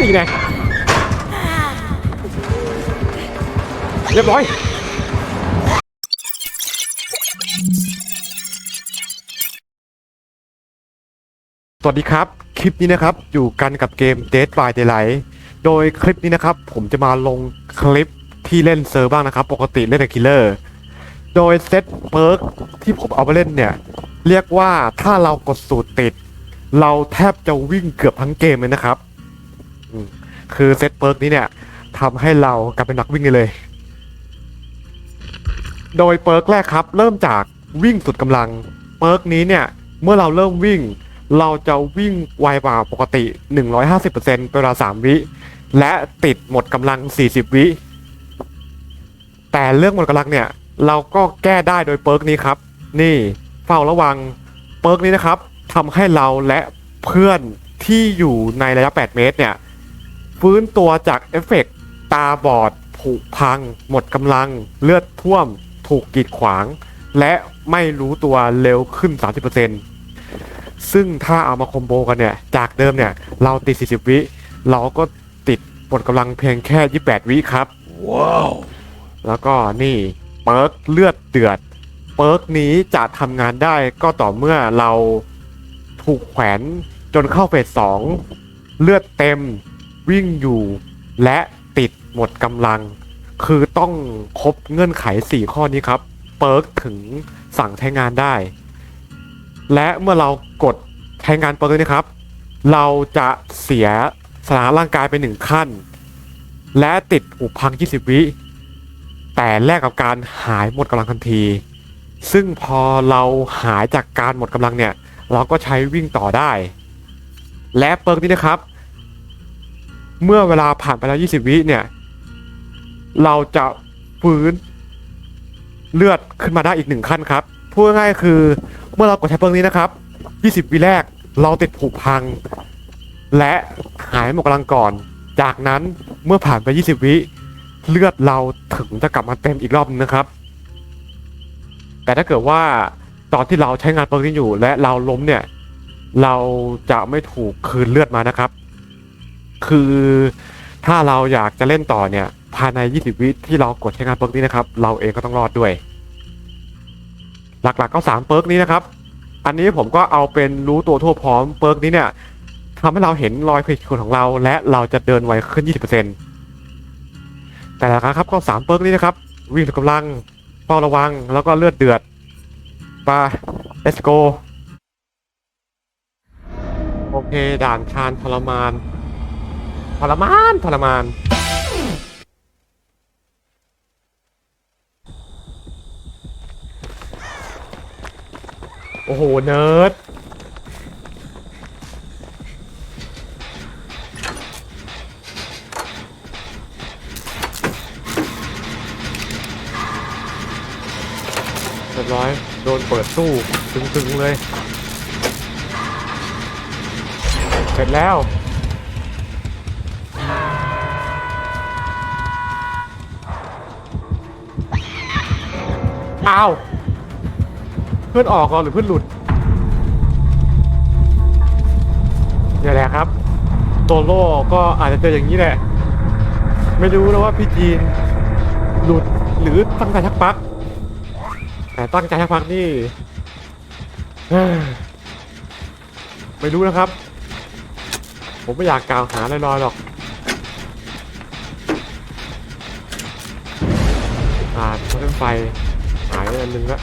นี่ไงเรียบร้อยสวัสดีครับ คลิปนี้นะครับ อยู่กันกับเกม Dead by Daylight โดยคลิปนี้นะครับ ผมจะมาลงคลิปที่เล่นเซอร์บ้างนะครับ ปกติเล่นแต่คิลเลอร์โดยเซตเปิร์กที่ผมเอาไปเล่นเนี่ย เรียกว่าถ้าเรากดสูตรติด เราแทบจะวิ่งเกือบทั้งเกมเลยนะครับ คือเซตเปิร์กนี้เนี่ยทำให้เรากลายเป็นนักวิ่งเลย โดยเปิร์กแรกครับ เริ่มจากวิ่งสุดกำลัง เปิร์กนี้เนี่ย เมื่อเราเริ่มวิ่ง เราจะวิ่งไวกว่าปกติ 150%เป็นเวลา 3 วิ และติดหมดกำลัง 40 วิ แต่เรื่องหมดกำลังเนี่ย เราก็แก้ได้โดยเปิร์กนี้ครับ นี่เฝ้าระวัง เปิร์กนี้นะครับทำให้เราและเพื่อนที่อยู่ในระยะ 8 เมตรเนี่ย ฟื้นตัวจากเอฟเฟกต์ตาบอด ผุพัง หมดกำลัง เลือดท่วม ถูกกีดขวาง และไม่รู้ตัวเร็วขึ้น 30%ซึ่งถ้าเอามาคอมโบกันเนี่ย จากเดิมเนี่ย เราติด 40 วิ เราก็ติดหมดกำลังเพียงแค่ 28 วิครับ ว้าว แล้วก็นี่เปิร์กเลือดเดือด เปิร์กนี้จะทำงานได้ก็ต่อเมื่อเราถูกแขวนจนเข้าเฟสสองเลือดเต็ม วิ่งอยู่และติดหมดกำลัง คือต้องครบเงื่อนไข 4 ข้อนี้ครับเปิร์กถึงสั่งใช้งานได้ และเมื่อเรากดใช้งานเปิร์กนี้ครับ เราจะเสียสถานร่างกายไปหนึ่งขั้น และติดอุพัง 20 วิแต่แลกกับการหายหมดกำลังทันที ซึ่งพอเราหายจากการหมดกำลังเนี่ย เราก็ใช้วิ่งต่อได้ และเปิร์กนี้นะครับ เมื่อเวลาผ่านไปแล้ว20 วิเนี่ย เราจะฟื้นเลือดขึ้นมาได้อีกหนึ่งขั้นครับ พูดง่ายๆคือเมื่อเรากดใช้เปิร์กนี้นะครับ 20 วิแรกเราติดผุพัง และหายหมดกำลังก่อน จากนั้นเมื่อผ่านไป 20 วิเลือดเราถึงจะกลับมาเต็มอีกรอบนึงนะครับ แต่ถ้าเกิดว่าตอนที่เราใช้งานเปิร์กนี้อยู่ และเราล้มเนี่ย เราจะไม่ถูกคืนเลือดมานะครับ คือถ้าเราอยากจะเล่นต่อเนี่ยภายใน 20 วิที่เรากดใช้งานเปิร์กนี้นะครับ เราเองก็ต้องรอดด้วย หลักๆก็3เปิร์กนี้นะครับ อันนี้ผมก็เอาเป็นรู้ตัวทั่วพร้อมเปิร์กนี้เนี่ยทำให้เราเห็นรอยผิดคนของเรา และเราจะเดินไวขึ้น 20%แต่ละครั้งครับก็สามเปิร์กนี้นะครับ วิ่งถูกกำลังเฝ้าระวังแล้วก็เลือดเดือดไป let's go โอเค ด่านชานทรมาน ทรมานทรมานโอ้โห เนิร์ดเรียบร้อย โดนเปิดตู้ตึงๆเลย เสร็จแล้ว อ้าว เพื่อนออกก่อนหรือเพื่อนหลุดนี่แหละครับ โตโล่ก็อาจจะเจออย่างนี้แหละ ไม่รู้แล้วว่าพี่จีน หลุดหรือตั้งใจชักปัก แต่ตั้งใจให้พักนี่ไม่รู้นะครับ ผมไม่อยากกล่าวหาลอยๆหรอก อ่าเพราะนั้นไฟายไปอันหนึงละ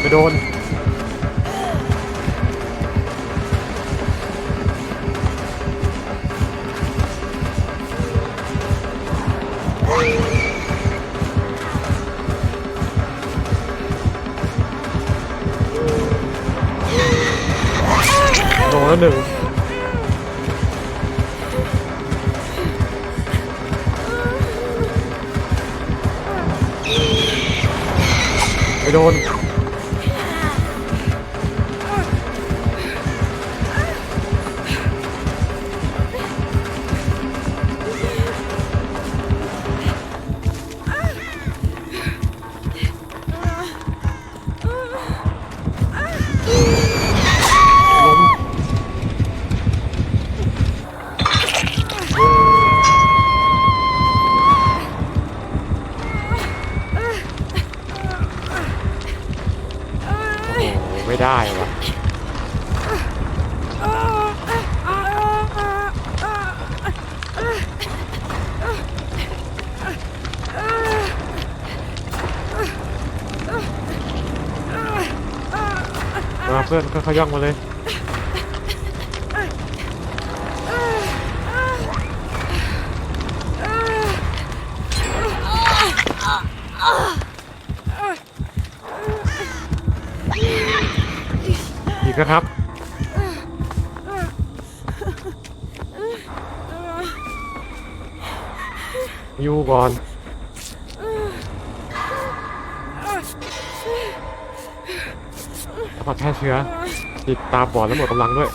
ไปโดน โด ไม่ได้วะมาเพื่อนค่อยๆย่องมาเลย นะครับ อยู่ก่อนปอดแค่เชื้อติดตาบอดแล้วหมดกำลังด้วย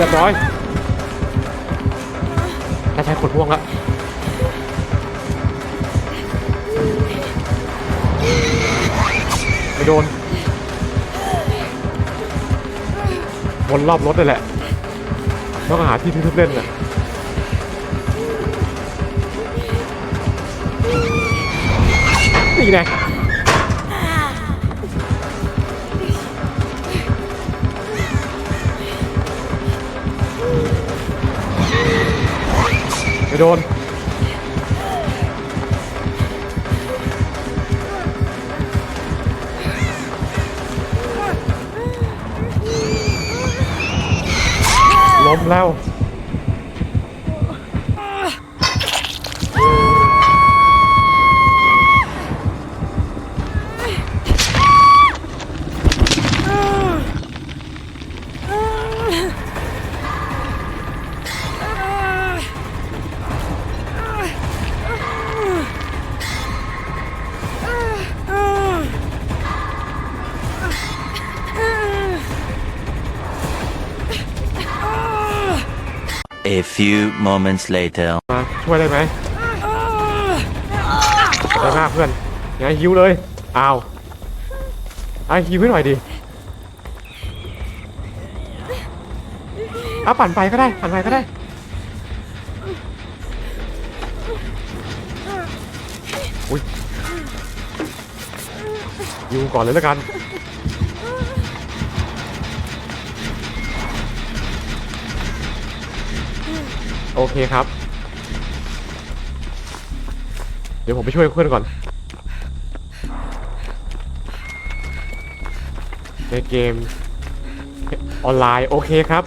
รียบร้อยถ้าใช้ขนม่วงละไม่โดนวนรอบรถเลยแหละต้องหาที่ทึบๆเล่นน่ะนี่ไง โดน ล้มแล้ว A few moments later. มาช่วยได้ไหมขอบคุณมากเพื่อนยังไงฮิวเลยอ้าวไอ้ฮิวให้หน่อยดิเอาปั่นไปก็ได้ปั่นไปก็ได้อุ้ยฮิวก่อนเลยแล้วกัน โอเคครับ เดี๋ยวผมไปช่วยเพื่อนก่อน ในเกมออนไลน์โอเคครับ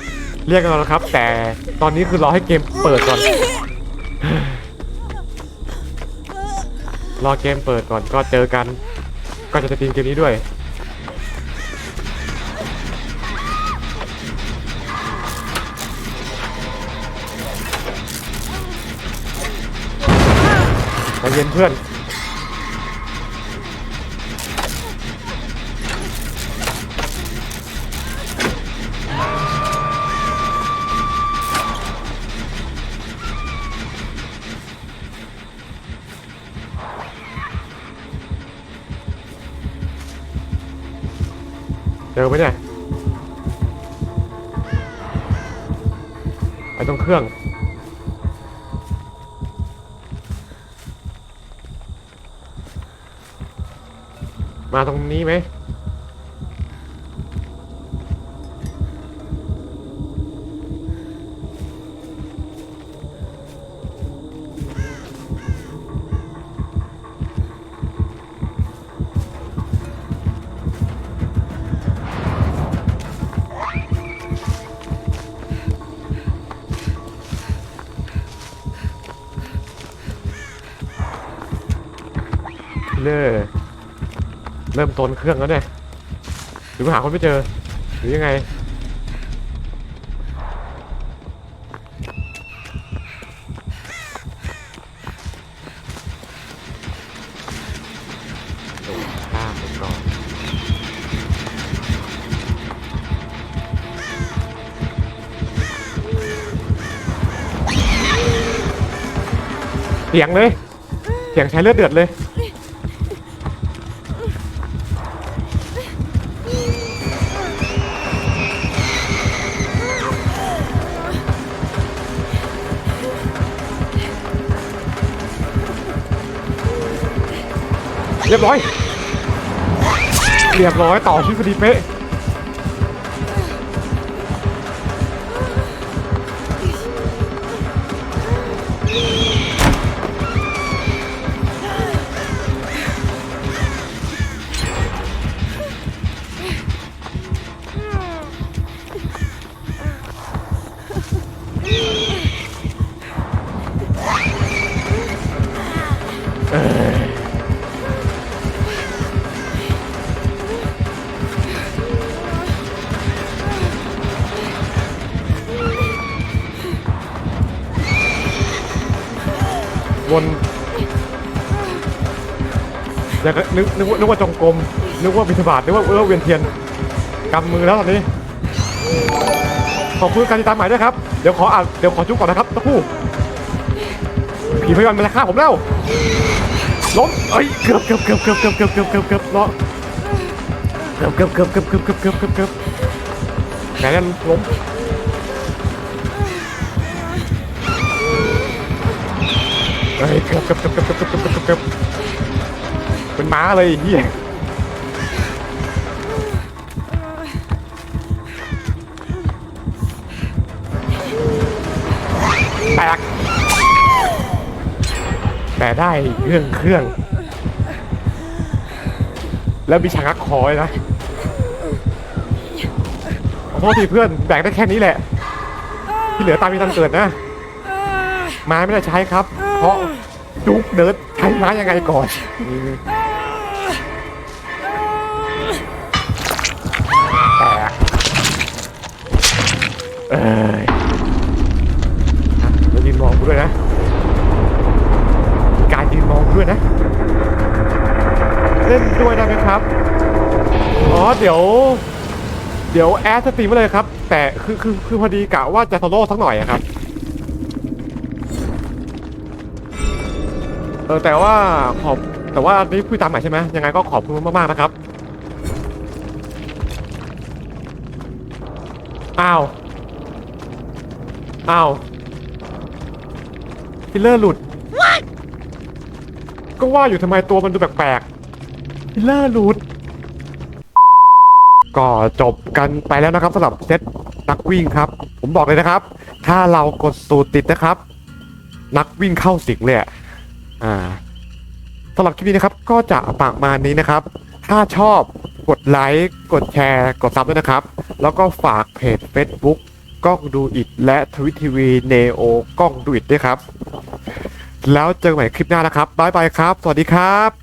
เรียกกันแล้วครับ แต่ตอนนี้คือรอให้เกมเปิดก่อน รอเกมเปิดก่อนก็เจอกัน ก็จะตีมเกมนี้ด้วย เย็นเพื่อน เจอไหมเนี่ย ไปตรงเครื่อง มาตรงนี้ไหมเล่ เริ่มต้นเครื่องแล้วเนี่ยหรือหาคนไม่เจอ หรือยังไง เสียงเลย เสียงใช้เลือดเดือดเลย เรียบร้อย เรียบร้อยต่อชีวิตพอดีเป๊ะ วนอยากนึกนึกว่านึกว่าจงกรมนึกว่าบิณฑบาตนึกว่าเออเวียนเทียนกำมือแล้วตอนนี้ขอบคุณการติดตามใหม่ด้วยครับ เดี๋ยวขออ่านเดี๋ยวขอจุ๊บก่อนนะครับตะคู่ผีพยอนมันจะฆ่าผมแล้วล้มเอ้ยเกือบเกือบเกือบเกือบเกือบเกือบเกือบเกือบเกือบเนาะเกือบเกือบเกือบเกือบเกือบเกือบเกือบเกือบเกือบไหนนั่นล้ม ฮ้ยเกือบเกือบเกือบเกือบเกือบเกือบเกือบเกือบเป็นม้าเลยเฮียแตกแต่ได้เครื่องเครื่อง แล้วมีชางักคอยนะขอโทษทีเพื่อนแบกได้แค่นี้แหละ ที่เหลือตามมีตันเกิดนะไม้ไม่ได้ใช้ครับ เพราะจุกเดิร์ดใช้ไม้ยังไงก่อนแตกเอ้ยแล้วยืนมองกูด้วยนะ การยืนมองด้วยนะ เล่นด้วยได้ไหมครับ อ๋อ เดี๋ยว เดี๋ยวแอดสตรีมไว้เลยครับ แต่คือคือคือพอดีกะว่าจะโซโล่สักหน่อยครับ เออแต่ว่าขอบแต่ว่านี่พูดตามหมายใช่ไหมยังไงก็ขอบคุณมากๆนะครับอ้าวอ้าวพิลเลอร์หลุด ก็ว่าอยู่ทำไมตัวมันดูแปลกๆพิลเลอร์หลุด ก็จบกันไปแล้วนะครับสำหรับเซตนักวิ่งครับ ผมบอกเลยนะครับ ถ้าเรากดสูตรติดนะครับ นักวิ่งเข้าสิงเลยอะ อ่าสำหรับคลิปนี้นะครับ ก็จะประมาณนี้นะครับ ถ้าชอบกดไลค์กดแชร์กดซับด้วยนะครับ แล้วก็ฝากเพจ Facebook กล้องดูอิดและทวิตทีวีเนโอกล้องดูอิดด้วยครับ แล้วเจอกันใหม่คลิปหน้านะครับบ๊ายบายครับ สวัสดีครับ